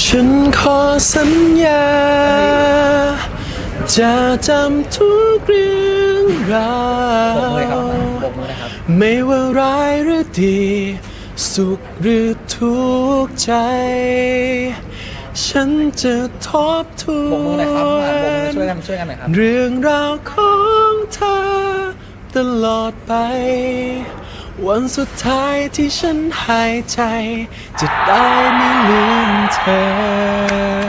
ฉันขอสัญญา จะจำทุกเรื่องราวปรบมือครับปรบมือนะครับไม่ว่าร้ายหรือดี สุขหรือทุกข์ใจ ฉันจะทบทวปรบมือหน่อยครับปรบมือช่วยนกันช่วยกันหน่อยครับเรื่องราวของเธอ ตลอดไป วันสุดท้ายที่ฉันหายใจ จะได้ไม่ลืม เธอ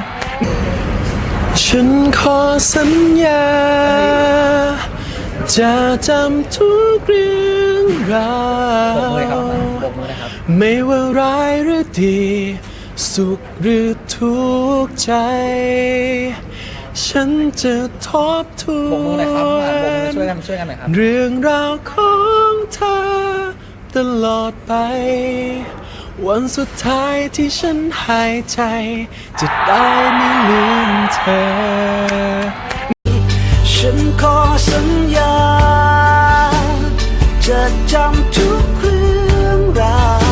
ฉันขอสัญญา จะจำทุกเรื่องราปรบมือครับวปรบมือนะครับไม่ว่าร้ายหรือดี สุขหรือทุกข์ใจ ฉันจะทบทวปรบมือหน่อยครับปรบมือช่วยนกันช่วยกันหน่อยครับเรื่องราวของเธอตลอดไป วันสุดท้ายที่ฉันหายใจ จะได้ไม่ลืมเธอ ฉันขอสัญญา จะจำทุกเรื่องราว